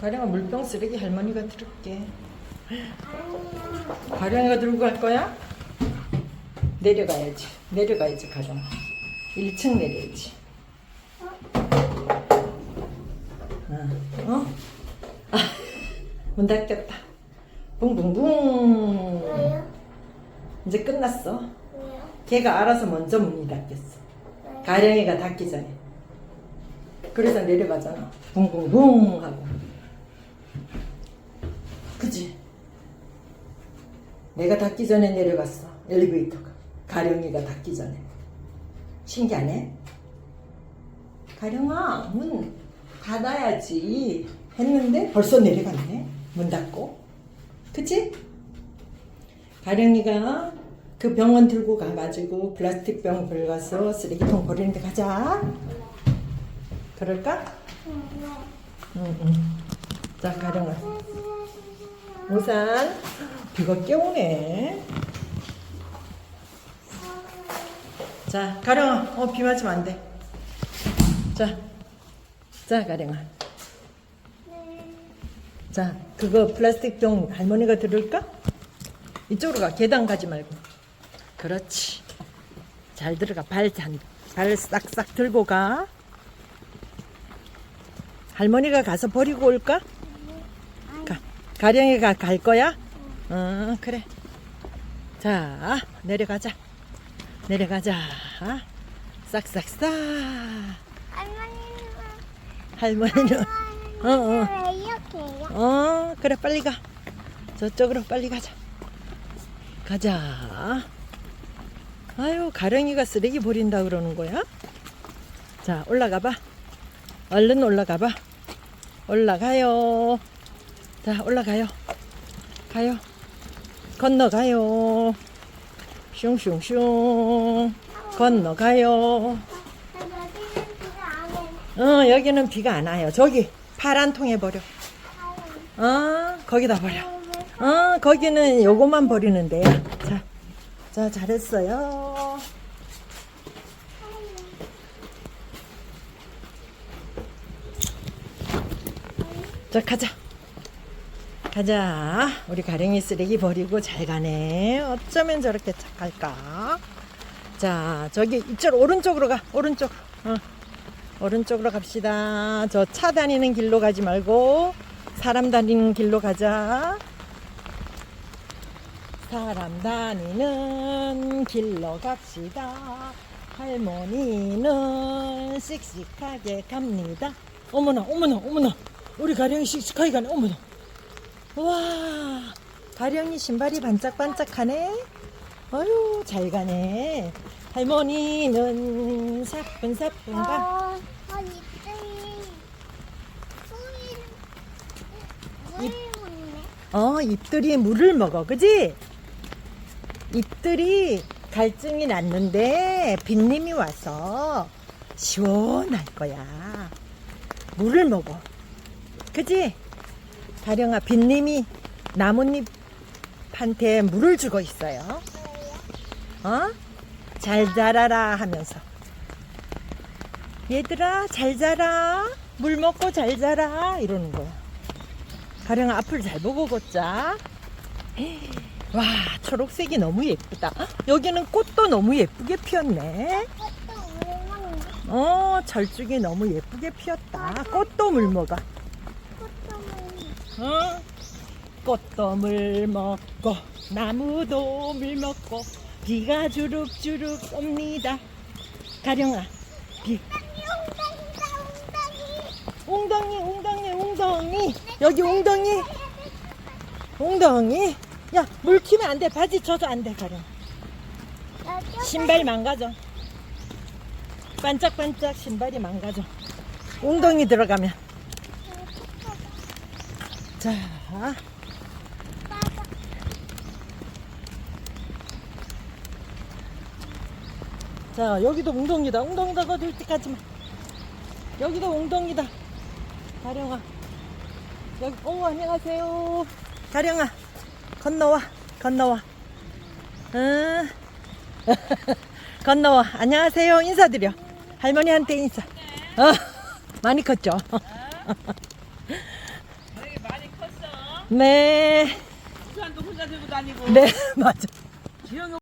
가령아 물병 쓰레기 할머니가 들을게. 가령이가 들고 갈 거야? 내려가야지. 내려가야지 가령. 1층 내려야지. 어? 어? 아, 문 닫혔다. 붕붕붕. 이제 끝났어. 걔가 알아서 먼저 문이 닫혔어. 가령이가 닫기 전에. 그래서 내려가잖아. 붕붕붕 하고. 그지? 내가 닫기 전에 내려갔어. 엘리베이터가. 가령이가 닫기 전에. 신기하네? 가령아, 문 닫아야지. 했는데 벌써 내려갔네. 문 닫고. 그치? 가령이가 그 병원 들고 가가지고 플라스틱 병 들어가서 쓰레기통 버리는데 가자. 그럴까? 응, 응. 자, 가령아. 우산. 비가 꽤 오네. 자, 가령아. 어, 비 맞으면 안 돼. 자, 자, 가령아. 자, 그거 플라스틱 병 할머니가 들을까? 이쪽으로 가. 계단 가지 말고. 그렇지. 잘 들어가. 발, 잔, 발 싹싹 들고 가. 할머니가 가서 버리고 올까? 가, 가령이가 갈 거야? 어, 그래. 자, 내려가자. 내려가자. 싹싹싹. 할머니는 할머니는, 어, 어. 왜 이렇게 해요? 어, 그래, 빨리 가. 저쪽으로 빨리 가자. 가자. 아유, 가령이가 쓰레기 버린다 그러는 거야? 자, 올라가 봐. 얼른 올라가 봐. 올라가요. 자, 올라가요. 가요. 건너가요. 슝슝슝. 건너가요. 어, 여기는 비가 안 와요. 저기, 파란 통에 버려. 어, 거기다 버려. 어, 거기는 요것만 버리는 데야. 자, 자, 잘했어요. 자, 가자. 가자. 우리 가령이 쓰레기 버리고 잘 가네. 어쩌면 저렇게 착할까? 자, 저기 이쪽 오른쪽으로 가. 오른쪽으로. 어. 오른쪽으로 갑시다. 저 차 다니는 길로 가지 말고 사람 다니는 길로 가자. 사람 다니는 길로 갑시다. 할머니는 씩씩하게 갑니다. 어머나, 어머나, 어머나. 우리 가령이 씩씩하게 가네. 어머나. 와, 가령이 신발이 반짝반짝하네. 어유, 잘 가네. 할머니는 사뿐사뿐 가. 어, 소리, 잎들이 물을 먹어, 그지? 잎들이 갈증이 났는데 빗님이 와서 시원할 거야. 물을 먹어. 그지? 가령아, 빗님이 나뭇잎한테 물을 주고 있어요. 어? 잘 자라라 하면서. 얘들아, 잘 자라. 물 먹고 잘 자라. 이러는 거야. 가령아 앞을 잘 보고 걷자. 와 초록색이 너무 예쁘다. 여기는 꽃도 너무 예쁘게 피었네. 어 절쭉이 너무 예쁘게 피었다. 꽃도 물 먹어. 어? 꽃도 물 먹고 나무도 물 먹고 비가 주룩주룩 옵니다. 가령아 비. 웅덩이 웅덩이 웅덩이 여기 웅덩이. 웅덩이? 야 물 튀면 안 돼. 바지 젖어 안 돼 가령 신발 망가져. 반짝반짝 신발이 망가져. 웅덩이 들어가면 자 자, 여기도 웅덩이다. 웅덩이다. 거들 때까지 마. 여기도 웅덩이다. 가령아. 여기, 오, 안녕하세요. 가령아. 건너와. 건너와. 응. 건너와. 안녕하세요. 인사드려. 할머니한테 인사. 어, 많이 컸죠? 네. 수산도 혼자 들고 다니고 네, 맞아. 지영이